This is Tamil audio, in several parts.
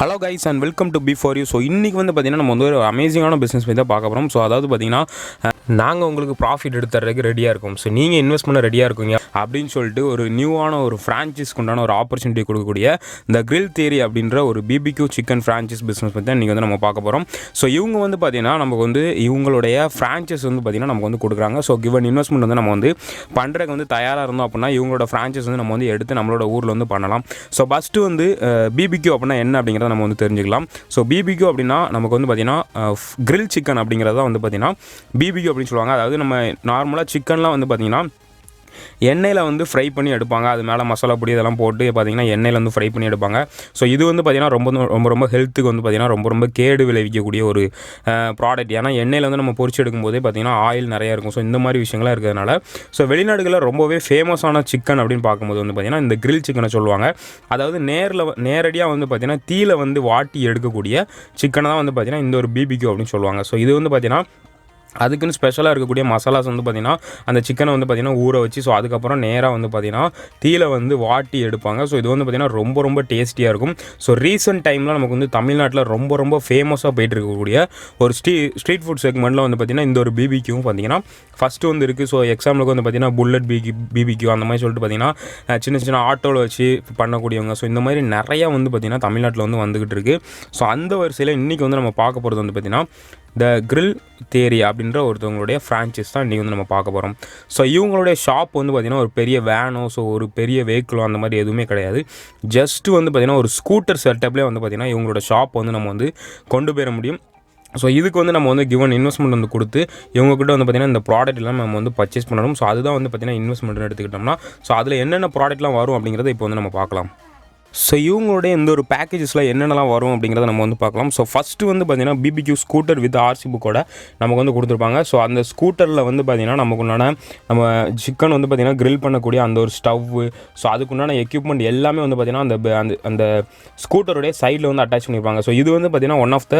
Hello guys and welcome to B for you so இன்றைக்கி வந்து பார்த்திங்கன்னா நம்ம வந்து ஒரு அமேசிங்கான பிஸ்னஸ் பற்றி தான் பார்க்க போகிறோம் ஸோ அதாவது பார்த்திங்கன்னா நாங்கள் உங்களுக்கு ப்ராஃபிட் எடுத்துறதுக்கு ரெடியாக இருக்கோம். ஸோ நீங்கள் இன்வெஸ்ட் பண்ண ரெடியாக இருக்கீங்க அப்படின்னு சொல்லிட்டு ஒரு நியூவான ஒரு ஃப்ரான்ச்சைஸ்க்கு உண்டான ஒரு ஆப்பர்ச்சுனிட்டி கொடுக்கக்கூடிய இந்த கிரில் தேரி அப்படின்ற ஒரு பிபிக்யூ சிக்கன் ஃப்ரான்ச்சைஸ் பிஸ்னஸ் பற்றி தான் இன்றைக்கி வந்து நம்ம பார்க்க போகிறோம் ஸோ இவங்க வந்து பார்த்திங்கன்னா நமக்கு வந்து இவங்களுடைய ஃப்ரான்ச்சைஸ் வந்து பார்த்திங்கன்னா நமக்கு வந்து கொடுக்குறாங்க. ஸோ கிவன் இன்வெஸ்ட்மெண்ட் வந்து நம்ம வந்து பண்ணுறதுக்கு வந்து தயாராக இருந்தோம் அப்படின்னா இவங்களோட ஃப்ரான்ச்சைஸ் வந்து நம்ம வந்து எடுத்து நம்மளோட ஊரில் வந்து பண்ணலாம். ஸோ ஃபஸ்ட்டு வந்து பிபிக்யூ அப்படின்னா என்ன அப்படிங்கிறத நம்ம வந்து தெரிஞ்சுக்கலாம். ஸோ பிபிக்யூ அப்படின்னா நமக்கு வந்து பார்த்திங்கன்னா கிரில் சிக்கன் அப்படிங்கிறத வந்து பார்த்திங்கன்னா பிபிக்யூ அப்படின்னு சொல்லுவாங்க. அதாவது நம்ம நார்மலாக சிக்கன்லாம் வந்து பார்த்திங்கன்னா எண்ணெயில் வந்து ஃப்ரை பண்ணி எடுப்பாங்க. அது மேலே மசாலா பொடி இதெல்லாம் போட்டு பார்த்திங்கன்னா எண்ணெயில் வந்து ஃப்ரை பண்ணி எடுப்பாங்க. ஸோ இது வந்து பார்த்திங்கன்னா ரொம்ப ரொம்ப ரொம்ப ஹெல்த்துக்கு வந்து பார்த்திங்கன்னா ரொம்ப ரொம்ப கேடு விளைவிக்கக்கூடிய ஒரு ப்ராடக்ட் ஏன்னா எண்ணெயில் வந்து நம்ம பொறிச்சு எடுக்கும்போதே பார்த்திங்கன்னா ஆயில் நிறையா இருக்கும். ஸோ இந்த மாதிரி விஷயங்கள்லாம் இருக்கிறதுனால ஸோ வெளிநாடுகளில் ரொம்பவே ஃபேமஸான சிக்கன் அப்படின்னு பார்க்கும்போது வந்து பார்த்திங்கன்னா இந்த கிரில் சிக்கனை சொல்லுவாங்க. அதாவது நேரில் நேரடியாக வந்து பார்த்திங்கன்னா தீயில் வந்து வாட்டி எடுக்கக்கூடிய சிக்கனை தான் வந்து பார்த்திங்கன்னா இந்த ஒரு பிபிக்யூ அப்படின்னு சொல்லுவாங்க. ஸோ இது வந்து பார்த்திங்கன்னா அதுக்குன்னு ஸ்பெஷலாக இருக்கக்கூடிய மசாலாஸ் வந்து பார்த்திங்கன்னா அந்த சிக்கனை வந்து பார்த்திங்கன்னா ஊற வச்சு ஸோ அதுக்கப்புறம் நேராக வந்து பார்த்திங்கன்னா தீல வந்து வாட்டி எடுப்பாங்க. ஸோ இது வந்து பார்த்திங்கன்னா ரொம்ப ரொம்ப டேஸ்டியாக இருக்கும். ஸோ ரீசெண்ட் டைமில் நமக்கு வந்து தமிழ்நாட்டில் ரொம்ப ரொம்ப ஃபேமஸாக போயிட்டு இருக்கக்கூடிய ஒரு ஸ்ட்ரீ ஸ்ட்ரீட் ஃபுட் செக்மெண்ட்டில் வந்து பார்த்திங்கன்னா இந்த ஒரு பிபிக்யூவும் பார்த்திங்கன்னா ஃபஸ்ட்டு வந்து இருக்குது ஸோ எக்ஸாம்பிளுக்கு வந்து பார்த்திங்கன்னா புல்லட் பிகி பிபிக்யூ அந்த மாதிரி சொல்லிட்டு பார்த்திங்கன்னா சின்ன சின்ன ஆட்டோவில் வச்சு பண்ணக்கூடியவங்க. ஸோ இந்த மாதிரி நிறையா வந்து பார்த்திங்கன்னா தமிழ்நாட்டில் வந்து வந்துக்கிட்டு இருக்குது ஸோ அந்த வரிசையில் இன்றைக்கி வந்து நம்ம பார்க்க போகிறது வந்து பார்த்திங்கன்னா த கிரில் தேரி அப்படின்ற ஒருத்தவங்களுடைய ஃப்ரான்ச்சைஸ் தான் இன்றைக்கி வந்து நம்ம பார்க்க போகிறோம் ஸோ இவங்களுடைய ஷாப் வந்து பார்த்திங்கன்னா ஒரு பெரிய வேனோ ஸோ ஒரு பெரிய வெஹிக்கிளோ அந்த மாதிரி எதுவுமே கிடையாது. ஜஸ்ட்டு வந்து பார்த்திங்கன்னா ஒரு ஸ்கூட்டர் செட்டப்லேயே வந்து பார்த்திங்கன்னா இவங்களோட ஷாப் வந்து நம்ம வந்து கொண்டு போயிட முடியும். ஸோ இதுக்கு வந்து நம்ம வந்து கிவன் இன்வெஸ்ட்மெண்ட் வந்து கொடுத்து இவங்ககிட்ட வந்து பார்த்திங்கன்னா இந்த ப்ராடக்ட் எல்லாம் நம்ம வந்து பர்ச்சேஸ் பண்ணணும். ஸோ அதுதான் வந்து பார்த்திங்கன்னா இன்வெஸ்ட்மெண்ட்னு எடுத்துக்கிட்டோம்னா ஸோ அதில் என்னென்ன ப்ராடக்ட்லாம் வரும் அப்படிங்கிறத இப்போ வந்து நம்ம பார்க்கலாம். ஸோ இவங்களுடைய இந்த ஒரு பேக்கேஜஸில் என்னென்னலாம் வரும் அப்படிங்கிறத நம்ம வந்து பார்க்கலாம். ஸோ ஃபஸ்ட்டு வந்து பார்த்திங்கன்னா பிபிக்யூ ஸ்கூட்டர் வித் ஆர்சி புக்கோட நமக்கு வந்து கொடுத்துருப்பாங்க. ஸோ அந்த ஸ்கூட்டரில் வந்து பார்த்திங்கன்னா நமக்கு உண்டான நம்ம சிக்கன் வந்து பார்த்திங்கன்னா க்ரில் பண்ணக்கூடிய அந்த ஒரு ஸ்டவ்வு ஸோ அதுக்குண்டான எக்யூப்மெண்ட் எல்லாமே வந்து பார்த்திங்கன்னா அந்த அந்த அந்த ஸ்கூட்டருடைய சைடில் வந்து அட்டாச் பண்ணியிருப்பாங்க ஸோ இது வந்து பார்த்திங்கன்னா ஒன் ஆஃப் த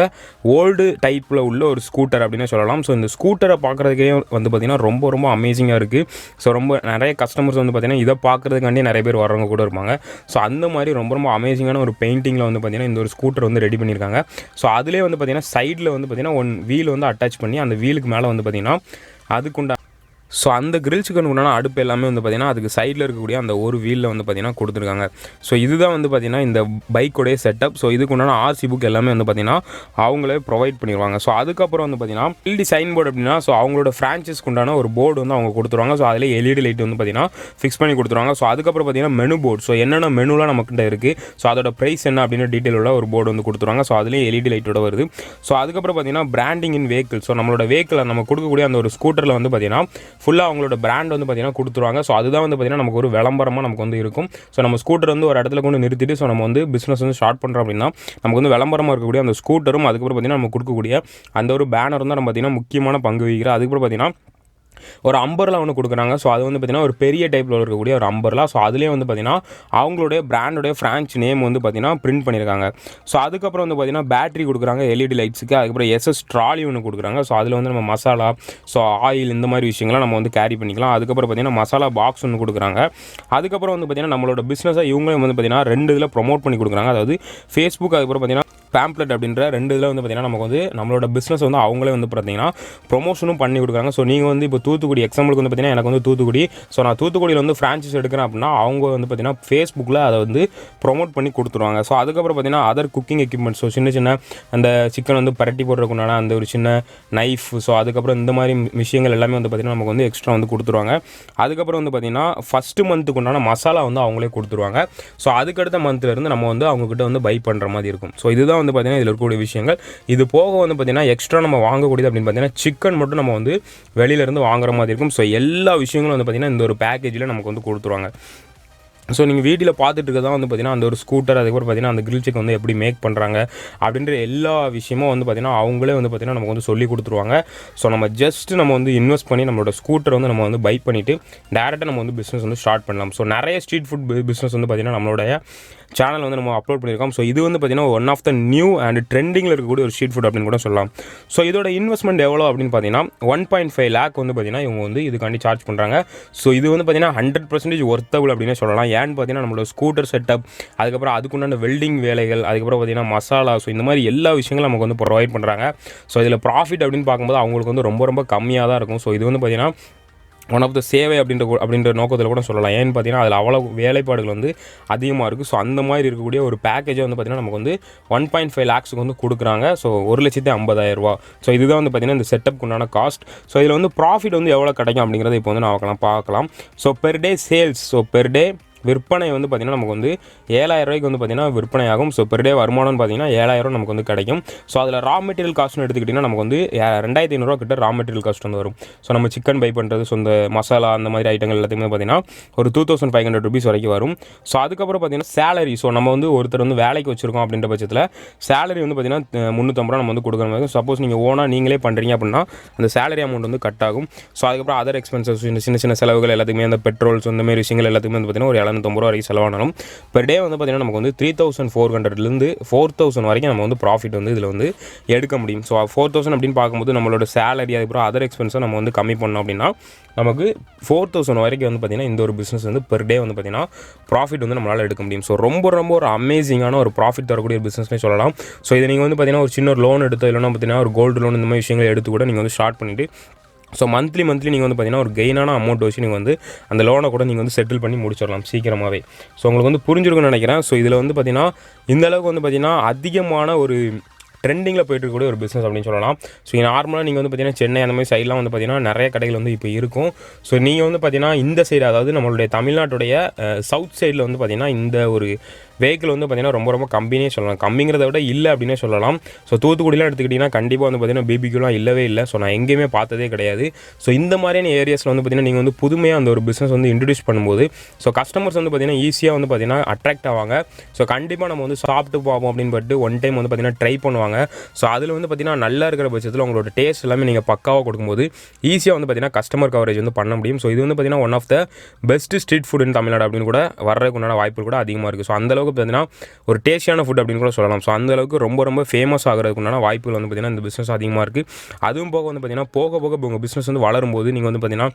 ஓல்டு டைப்பில் உள்ள ஒரு ஸ்கூட்டர் அப்படின்னு சொல்லலாம். ஸோ இந்த ஸ்கூட்டரை பார்க்குறதுக்கே வந்து பார்த்திங்கன்னா ரொம்ப ரொம்ப அமேசிங்காக இருக்குது ஸோ ரொம்ப நிறைய கஸ்டமர்ஸ் வந்து பார்த்திங்கன்னா இதை பார்க்குறதுக்காண்டி நிறைய பேர் வர்றவங்க கூட இருப்பாங்க. ஸோ அந்த மாதிரி ரொம்ப ரொம்ப அமேசிங்கான ஒரு பெயிண்டிங்கில் வந்து பார்த்திங்கன்னா இந்த ஒரு ஸ்கூட்டர் வந்து ரெடி பண்ணியிருக்காங்க. ஸோ அதிலே வந்து பார்த்திங்கன்னா சைடில் வந்து பார்த்திங்கன்னா ஒன் வீல் வந்து அட்டாச் பண்ணி அந்த வீலுக்கு மேலே வந்து பார்த்திங்கன்னா அதுக்குண்டா ஸோ அந்த கிரில் சிக்கன் உண்டான அடுப்பு எல்லாமே வந்து பார்த்திங்கன்னா அதுக்கு சைடில் இருக்கக்கூடிய அந்த ஒரு வீலில் வந்து பார்த்திங்கன்னா கொடுத்துருக்காங்க. ஸோ இதுதான் வந்து பார்த்திங்கன்னா இந்த பைக்கோடைய செட்டப் ஸோ இதுக்கு உண்டான ஆர்சி புக் எல்லாமே வந்து பார்த்திங்கன்னா அவங்களே ப்ரொவைட் பண்ணிடுவாங்க ஸோ அதுக்கப்புறம் வந்து பார்த்திங்கன்னா எல்டி சைன் போர்டு அப்படின்னா ஸோ அவங்களோட ஃப்ரான்ச்சைஸ்க்கு உண்டான ஒரு போர்டு வந்து அவங்க கொடுத்துருவாங்க. ஸோ அதில் எல்இடி லைட் வந்து பார்த்திங்கன்னா ஃபிக்ஸ் பண்ணி கொடுத்துருவாங்க. ஸோ அதுக்கப்புறம் பார்த்திங்கன்னா மெனு போர்டு ஸோ என்னென்ன மெனுலாம் நம்மக்கிட்ட இருக்குது ஸோ அதோட ப்ரைஸ் என்ன அப்படின்னு டீட்டெயில் உள்ள ஒரு போர்டு வந்து கொடுத்துருவாங்க. ஸோ அதுலேயே எல்இடி லைட்டோட வருது. ஸோ அதுக்கப்புறம் பார்த்திங்கன்னா பிராண்டிங் இன் வெஹிக்கிள் ஸோ நம்மளோட வெஹிக்கிளை நம்ம கொடுக்கக்கூடிய அந்த ஒரு ஸ்கூட்டரில் வந்து பார்த்திங்கன்னா ஃபுல்லாக அவங்களோட பிராண்ட் வந்து பார்த்திங்கன்னா கொடுத்துருவாங்க. ஸோ அதுதான் வந்து பார்த்திங்கன்னா நமக்கு ஒரு விளம்பரமாக நமக்கு வந்து இருக்கும். ஸோ நம்ம ஸ்கூட்டர் வந்து ஒரு இடத்துல கொண்டு நிறுத்திட்டு ஸோ நம்ம வந்து பிஸ்னஸ் வந்து ஸ்டார்ட் பண்ணுறோம் அப்படின்னா நமக்கு வந்து விளம்பரமாக இருக்கக்கூடிய அந்த ஸ்கூட்டரும் அதுக்கப்புறம் பார்த்திங்கன்னா நம்ம கொடுக்கக்கூடிய அந்த ஒரு பேனர் தான் நம்ம பார்த்திங்கன்னா முக்கியமான பங்கு வகிக்கிறோம் அதுக்கப்புறம் பார்த்திங்கன்னா ஒரு அம்பர்லா ஒன்று கொடுக்குறாங்க. ஸோ அது வந்து பார்த்திங்கன்னா ஒரு பெரிய டைப்பில் இருக்கக்கூடிய ஒரு அம்பர்லா ஸோ அதுலேயே வந்து பார்த்திங்கன்னா அவங்களுடைய பிராண்டோடைய ஃப்ரான்ச் நேம் வந்து பார்த்திங்கன்னா பிரிண்ட் பண்ணியிருக்காங்க ஸோ அதுக்கப்புறம் வந்து பார்த்திங்கன்னா பேட்டரி கொடுக்குறாங்க எல்இடி லைட்ஸுக்கு அதுக்கப்புறம் எஸ்எஸ் ட்ராலி ஒன்று கொடுக்குறாங்க. ஸோ அதில் வந்து நம்ம மசாலா ஸோ ஆயில் இந்த மாதிரி விஷயங்கள்லாம் நம்ம வந்து கேரி பண்ணிக்கலாம். அதுக்கப்புறம் பார்த்திங்கன்னா மசாலா பாக்ஸ் ஒன்று கொடுக்குறாங்க. அதுக்கப்புறம் வந்து பார்த்திங்கன்னா நம்மளோட பிஸ்னஸை இவங்களும் வந்து பார்த்திங்கன்னா ரெண்டு இதில் ப்ரொமோட் பண்ணி கொடுக்குறாங்க. அதாவது ஃபேஸ்புக் அதுக்கப்புறம் பார்த்திங்கன்னா பேம்ப்ளெட் அப்படின்ற ரெண்டு இதில் வந்து பார்த்திங்கன்னா நமக்கு வந்து நம்மளோட பிஸ்னஸ் வந்து அவங்களே வந்து பார்த்தீங்கன்னா ப்ரொமோஷனும் பண்ணி கொடுக்குறாங்க. ஸோ நீங்கள் வந்து இப்போ தூத்துக்குடி எக்ஸாம்பிளுக்கு வந்து பார்த்தீங்கன்னா எனக்கு வந்து தூத்துக்குடி. ஸோ நான் தூத்துக்குடியில் வந்து ஃப்ரான்ச்சைஸ் எடுக்கிறேன் அப்படின்னா அவங்க வந்து பார்த்தீங்கன்னா ஃபேஸ்புக்கில் அதை வந்து ப்ரொமோட் பண்ணி கொடுத்துருவாங்க. ஸோ அதுக்கப்புறம் பார்த்தீங்கன்னா அதர் குக்கிங் எக்யூப்மெண்ட் ஸோ சின்ன சின்ன அந்த சிக்கன் வந்து பரட்டி போடுறதுக்குண்டான அந்த ஒரு சின்ன நைஃப் ஸோ அதுக்கப்புறம் இந்த மாதிரி விஷயங்கள் எல்லாமே வந்து பார்த்திங்கன்னா நமக்கு வந்து எக்ஸ்ட்ரா வந்து கொடுத்துருவாங்க. அதுக்கப்புறம் வந்து பார்த்திங்கன்னா ஃபஸ்ட்டு மந்த்துக்கு உண்டான மசாலா வந்து அவங்களே கொடுத்துருவாங்க. ஸோ அதுக்கடுத்த மந்த்லேருந்து நம்ம வந்து அவங்கக்கிட்ட வந்து பை பண்ணுற மாதிரி இருக்கும். ஸோ இதுதான் வந்து பார்த்திங்கன்னா இதில் இருக்கக்கூடிய விஷயங்கள். இது போக வந்து பார்த்திங்கன்னா எக்ஸ்ட்ரா நம்ம வாங்கக்கூடியது அப்படின்னு பார்த்தீங்கன்னா சிக்கன் மட்டும் நம்ம வந்து வெளியிலேருந்து வாங்குற மாதிரி இருக்கும். ஸோ எல்லா விஷயங்களும் வந்து பார்த்திங்கன்னா இந்த ஒரு பேக்கேஜில் நமக்கு வந்து கொடுத்துருவாங்க. ஸோ நீங்கள் வீட்டில் பார்த்துட்டு இருக்கதான் வந்து பார்த்தீங்கன்னா அந்த ஒரு ஸ்கூட்டர் அதுக்கப்புறம் பார்த்தீங்கன்னா அந்த கிரில் செக் வந்து எப்படி மேக் பண்ணுறாங்க அப்படின்ற எல்லா விஷயமும் வந்து பார்த்தீங்கன்னா அவங்களே வந்து பார்த்திங்கன்னா நமக்கு வந்து சொல்லி கொடுத்துருவாங்க. ஸோ நம்ம ஜஸ்ட் நம்ம வந்து இன்வெஸ்ட் பண்ணி நம்மளோட ஸ்கூட்டர் வந்து நம்ம வந்து பை பண்ணிவிட்டு டேரெக்டாக நம்ம வந்து பிஸ்னஸ் வந்து ஸ்டார்ட் பண்ணலாம். ஸோ நிறைய ஸ்ட்ரீட் ஃபுட் பிஸ்னஸ் வந்து பார்த்தீங்கன்னா நம்மளுடைய சேனல் வந்து நம்ம அப்லோட் பண்ணியிருக்கோம். ஸோ இது வந்து பார்த்தீங்கன்னா one of the new and ட்ரெண்டிங்கில் இருக்கக்கூடிய ஒரு ஸ்ட்ரீட் ஃபுட் அப்படின்னு கூட சொல்லலாம். ஸோ இதோட இன்வெஸ்ட்மெண்ட் எவ்வளோ அப்படின்னு பார்த்தீங்கன்னா ஒன் பாயிண்ட் ஃபைவ் லேக் வந்து பார்த்தீங்கன்னா இவங்க வந்து இதுக்காண்டி சார்ஜ் பண்ணுறாங்க ஸோ இது வந்து பார்த்தீங்கன்னா ஹண்ட்ரட் பர்சன்டேஜ் ஒர்த்தபிள் அப்படின்னு சொல்லலாம். ஏன்னு பார்த்தீங்கன்னா நம்மளோட ஸ்கூட்டர் செட்டப் அதுக்கப்புறம் அதுக்குண்டான வெல்டிங் வேலைகள் அதுக்கப்புறம் பார்த்தீங்கன்னா மசாலா ஸோ இந்த மாதிரி எல்லா விஷயங்களும் நமக்கு வந்து ப்ரொவைட் பண்ணுறாங்க ஸோ இதில் ப்ராஃபிட் அப்படின்னு பார்க்கும்போது அவங்களுக்கு வந்து ரொம்ப ரொம்ப கம்மியாக தான் இருக்கும். ஸோ இது வந்து பார்த்தீங்கன்னா ஒன் ஆஃப் த சேவை அப்படின்ற அப்படின்ற நோக்கத்தில் கூட சொல்லலாம். ஏன்னு பார்த்தீங்கன்னா அதில் அவ்வளோ வேலைப்பாடுகள் வந்து அதிகமாக இருக்குது ஸோ அந்த மாதிரி இருக்கக்கூடிய ஒரு பேக்கேஜை வந்து பார்த்தீங்கன்னா நமக்கு வந்து ஒன் பாயிண்ட் ஃபைவ் லேக்ஸுக்கு வந்து கொடுக்குறாங்க. ஸோ ஒரு லட்சத்தி ஐம்பதாயிரரூவா ஸோ இதுதான் வந்து பார்த்தீங்கன்னா இந்த செட்டப்க்கு உண்டான காஸ்ட் ஸோ இதில் வந்து ப்ராஃபிட் வந்து எவ்வளோ கிடைக்கும் அப்படிங்கிறத இப்போ வந்து நான் பார்க்கலாம். பார்க்கலாம் so per day sales so per day விற்பனை வந்து பார்த்திங்கன்னா நமக்கு வந்து ஏழாயிரம் ரூபாய்க்கு வந்து பார்த்திங்கன்னா விற்பனை ஆகும். ஸோ பெர் டே வருமானம்னு பார்த்தீங்கன்னா ஏழாயிரம் நமக்கு வந்து கிடைக்கும். ஸோ அதில் ரா மெட்டீரியல் காஸ்ட்னு எடுத்துக்கிட்டிங்கன்னா நமக்கு வந்து ரெண்டாயிரத்தி ஐநூறுரூவா கிட்ட ரா மெட்டீரியல் காஸ்ட் வந்து வரும். ஸோ நம்ம சிக்கன் பை பண்ணுறது ஸோ இந்த மசாலா அந்த மாதிரி ஐட்டங்கள் எல்லாத்தையுமே பார்த்தீங்கன்னா ஒரு two thousand five hundred rupees வரைக்கும் வரும். ஸோ அதுக்கப்புறம் பார்த்தீங்கன்னா சேலரி ஸோ நம்ம வந்து ஒருத்தர் வந்து வேலைக்கு வச்சுருக்கோம் அப்படின்ற பட்சத்தில் சேலரி வந்து பார்த்தீங்கன்னா முந்நூற்றம்பது ரூபா நம்ம வந்து கொடுக்குற மாதிரி சப்போஸ் நீங்கள் ஓனாக நீங்களே பண்ணுறீங்க அப்படின்னா அந்த சேலரி அமௌண்ட் வந்து கட் ஆகும். ஸோ அதுக்கப்புறம் அதர் எக்ஸ்பென்சஸ் இந்த சின்ன சின்ன செலவுகள் எல்லாத்துக்குமே அந்த பெட்ரோல்ஸ் இந்த மாதிரி விஷயங்கள் எல்லாத்துக்குமே வந்து பார்த்தீங்கன்னா ஒரு எழுநூத்தம்பது ரூபா வரைக்கும் செலவானாலும் பெர் டே வந்து பார்த்தீங்கன்னா நமக்கு வந்து த்ரீ தௌசண்ட் ஃபோர் ஹண்ட்ரட்லேருந்து ஃபோர் தௌசண்ட் வரைக்கும் நம்ம வந்து ப்ராஃபிட் வந்து இதில் வந்து எடுக்க முடியும். ஸோ ஃபோர் தௌசண்ட் அப்படின்னு பார்க்கும்போது நம்மளோட சேலரி அதுக்கப்புறம் அதர் எக்ஸ்பென்ஸை நம்ம வந்து கம்மி பண்ணோம் அப்படின்னா நமக்கு ஃபோர் தௌசண்ட் வரைக்கும் வந்து பார்த்தீங்கன்னா இந்த ஒரு பிஸ்னஸ் வந்து பெர் டே வந்து பார்த்தீங்கன்னா ப்ராஃபிட் வந்து நம்மளால் எடுக்க முடியும். ஸோ ரொம்ப ரொம்ப ஒரு அமேசிங்கான ஒரு ப்ராஃபிட் தரக்கூடிய பிஸ்னஸ்னே சொல்லலாம். ஸோ இதை நீங்கள் வந்து பார்த்தீங்கன்னா ஒரு சின்ன ஒரு லோன் எடுத்து இல்லைன்னா பார்த்தீங்கன்னா ஒரு கோல்டு லோன் இந்த மாதிரி விஷயங்களை எடுத்து கூட நீங்கள் வந்து ஸ்டார்ட் பண்ணிவிட்டு ஸோ மந்த்லி மந்த்லி நீங்கள் வந்து பார்த்தீங்கன்னா ஒரு கெயினான அமௌண்ட் வச்சு நீங்கள் வந்து அந்த லோனை கூட நீங்கள் வந்து செட்டில் பண்ணி முடிச்சிடலாம் சீக்கிரமாகவே ஸோ உங்களுக்கு வந்து புரிஞ்சிருக்குன்னு நினைக்கிறேன். ஸோ இதில் வந்து பார்த்தீங்கன்னா இந்த அளவுக்கு வந்து பார்த்தீங்கன்னா அதிகமான ஒரு ட்ரெண்டிங்கில் போயிட்டு இருக்கக்கூடிய ஒரு பிஸ்னஸ் அப்படின்னு சொல்லலாம். ஸோ நார்மலாக நீங்கள் வந்து பார்த்தீங்கன்னா சென்னை அந்த மாதிரி சைட்லாம் வந்து பார்த்தீங்கன்னா நிறைய கடைகள் வந்து இப்போ இருக்கும். ஸோ நீங்கள் வந்து பார்த்தீங்கன்னா இந்த சைடு அதாவது நம்மளுடைய தமிழ்நாட்டுடைய சவுத் சைடில் வந்து பார்த்தீங்கன்னா இந்த ஒரு வெஹிக்கிள் வந்து பார்த்தீங்கன்னா ரொம்ப ரொம்ப கம்மினே சொல்லலாம். கம்மிங்கிறத விட இல்லை அப்படின்னே சொல்லலாம். ஸோ தூத்துக்குடிலாம் எடுத்துக்கிட்டிங்கன்னா கண்டிப்பாக வந்து பார்த்தீங்கன்னா பிபிக்யூலாம் இல்லவே இல்லை. ஸோ நான் எங்கேயுமே பார்த்ததே கிடையாது. ஸோ இந்த மாதிரியான ஏரியாஸில் வந்து பார்த்தீங்கன்னா நீங்கள் வந்து புதுமையாக அந்த ஒரு பிஸ்னஸ் வந்து இன்ட்ரடியூஸ் பண்ணும்போது ஸோ கஸ்டமர்ஸ் வந்து பார்த்தீங்கன்னா ஈஸியாக வந்து பார்த்தீங்கன்னா அட்ராக்ட் ஆவாங்க. ஸோ கண்டிப்பாக நம்ம வந்து சாப்பிட்டு பார்ப்போம் அப்படின்னு பட்டு ஒன் டைம் வந்து பார்த்தீங்கன்னா ட்ரை பண்ணுவாங்க. ஸோ அதில் வந்து பார்த்தீங்கன்னா நல்லா இருக்கிற பட்சத்தில் உங்களோட டேஸ்ட் எல்லாமே நீங்கள் பக்காவாக கொடுக்கும்போது ஈஸியாக வந்து பார்த்தீங்கன்னா கஸ்டமர் கவரேஜ் வந்து பண்ண முடியும். ஸோ இது வந்து பார்த்தீங்கன்னா one of the best street food in Tamil Nadu அப்படின்னு கூட வர்றதுக்கு உண்டான வாய்ப்பு கூட அதிகமாக இருக்குது ஸோ அந்த அளவுக்கு பார்த்தீங்கன்னா ஒரு டேஸ்டியான ஃபுட் அப்படின்னு கூட சொல்லலாம். ஸோ அந்த அளவுக்கு ரொம்ப ரொம்ப ஃபேமஸ் ஆகிறதுக்கு உண்டான வாய்ப்புகள் வந்து பார்த்தீங்கன்னா இந்த பிஸ்னஸ் அதிகமாக இருக்குது அதுவும் போக வந்து பார்த்தீங்கன்னா போக போக உங்கள் பிஸ்னஸ் வந்து வளரும்போது நீங்கள் வந்து பார்த்தீங்கன்னா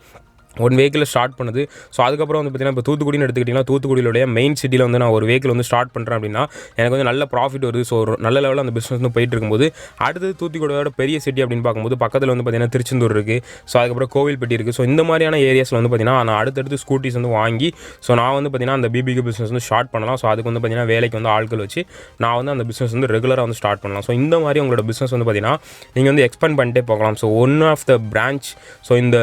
ஒன் வெஹிக்கிள் ஸ்டார்ட் பண்ணுது. ஸோ அதுக்கப்புறம் வந்து பார்த்தீங்கன்னா இப்போ தூத்துக்குடின்னு எடுத்துக்கிட்டிங்கன்னா தூத்துக்குடியிலுடைய மெயின் சிட்டியில் வந்து நான் ஒரு வெஹிக்கிள் வந்து ஸ்டார்ட் பண்ணுறேன் அப்படின்னா எனக்கு வந்து நல்ல ப்ராஃபிட் வருது. ஸோ ஒரு நல்ல லெவலில் அந்த பிஸ்னஸ் வந்து போயிட்டு இருக்கும்போது அடுத்தது தூத்துக்குடியோட பெரிய சிட்டி அப்படின்னு பார்க்கும்போது பக்கத்தில் வந்து பார்த்திங்கன்னா திருச்செந்தூர் இருக்குது ஸோ அதுக்கப்புறம் கோவில்பட்டி இருக்குது ஸோ இந்த மாதிரியான ஏரியாஸில் வந்து பார்த்தீங்கன்னா நான் அடுத்தடுத்து ஸ்கூட்டிஸ் வந்து வாங்கி ஸோ நான் வந்து பார்த்திங்கன்னா அந்த பிபிக்கு பிஸ்னஸ் வந்து ஸ்டார்ட் பண்ணலாம். ஸோ அதுக்கு வந்து பார்த்தீங்கன்னா வேலைக்கு வந்து ஆட்கள் வச்சு நான் வந்து அந்த பிஸ்னஸ் வந்து ரெகுலராக வந்து ஸ்டார்ட் பண்ணலாம். ஸோ இந்த மாதிரி உங்களோட பிஸ்னஸ் வந்து பார்த்திங்கன்னா நீங்கள் வந்து எக்ஸ்பெண்ட் பண்ணிட்டே போகலாம். So one of the branch so இந்த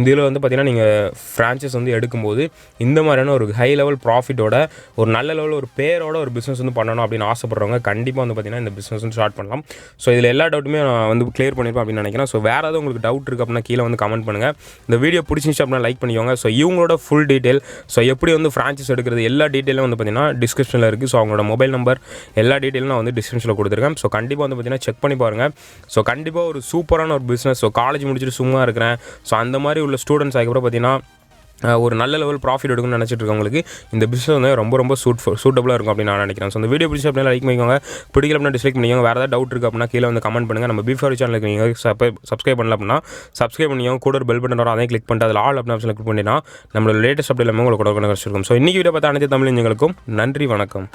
இதில் வந்து பார்த்திங்கன்னா நீங்கள் ஃப்ரான்ச்சைஸ் வந்து எடுக்கும்போது இந்த மாதிரியான ஒரு ஹை லெவல் ப்ராஃபிட்டோட ஒரு நல்ல லெவல் ஒரு பேரோட ஒரு பிஸ்னஸ் வந்து பண்ணணும் அப்படின்னு ஆசைப்படுறவங்க கண்டிப்பாக வந்து பார்த்தீங்கன்னா இந்த பிஸ்னஸ் வந்து ஸ்டார்ட் பண்ணலாம். ஸோ இதில் எல்லா டவுட்டுமே நான் வந்து கிளியர் பண்ணியிருப்பேன் அப்படின்னு நினைக்கிறேன். ஸோ வேறு ஏதாவது உங்களுக்கு டவுட் இருக்குது அப்படின்னா கீழே வந்து கமெண்ட் பண்ணுங்கள் இந்த வீடியோ பிடிச்சிருந்துச்சு அப்படின்னா லைக் பண்ணிக்கோங்க. ஸோ இவங்களோட ஃபுல் டீட்டெயில் ஸோ எப்படி வந்து ஃப்ரான்ச்சைஸ் எடுக்கிறது எல்லா டீட்டெயிலும் வந்து பார்த்திங்கன்னா டிஸ்கிரிப்ஷனில் இருக்குது ஸோ அவங்களோட மொபைல் நம்பர் எல்லா டீட்டெயிலும் நான் வந்து டிஸ்கிரிப்ஷனில் கொடுத்துருக்கேன். ஸோ கண்டிப்பாக வந்து பார்த்தீங்கன்னா செக் பண்ணி பாருங்கள் ஸோ கண்டிப்பாக ஒரு சூப்பரான ஒரு பிஸ்னஸ் ஸோ காலேஜ் முடிச்சுட்டு சும்மா இருக்கிறேன். ஸோ அந்த மாதிரி உள்ள ஸ்டூடெண்ட்ஸ் அதுக்கப்புறம் பார்த்தீங்கன்னா ஒரு நல்ல லெவல் ப்ராஃபிட் எடுக்கணும்னு நினச்சிட்டு இருக்கவங்களுக்கு இந்த பிஸ்னஸ் வந்து ரொம்ப ரொம்ப சூட் சூட்டபுளாக இருக்கும் அப்படின்னு நான் நினைக்கிறேன். ஸோ இந்த வீடியோ பிடிச்சி அப்படின்னா லைக் பண்ணிக்கோங்க. பிடிக்கல அப்படின்னா டிஸ்லைக் பண்ணிக்கோங்க. வேறு ஏதாவது டவுட் இருக்குது அப்படின்னா கீழே வந்து கமெண்ட் பண்ணுங்கள் நம்ம பிஃபோர் சேனலுக்கு நீங்கள் சப்ஸ்கிரைப் பண்ணல அப்படின்னா சப்ஸ்கிரைப் பண்ணிக்கோங்க. கூட ஒரு பெல் பட்டன் வரும். அதையும் கிளிக் பண்ணிட்டு அதில் ஆல் அப்படின்னு ஆப்ஷன் கிளிக் பண்ணினா நம்மளோட லேட்டஸ்ட் அப்டேட் எல்லாமே உங்களுக்கு கூட கிடச்சிருக்கும். ஸோ இன்றைக்கி வீடியோ பார்த்தா அனைத்து தமிழ் நன்றி வணக்கம்.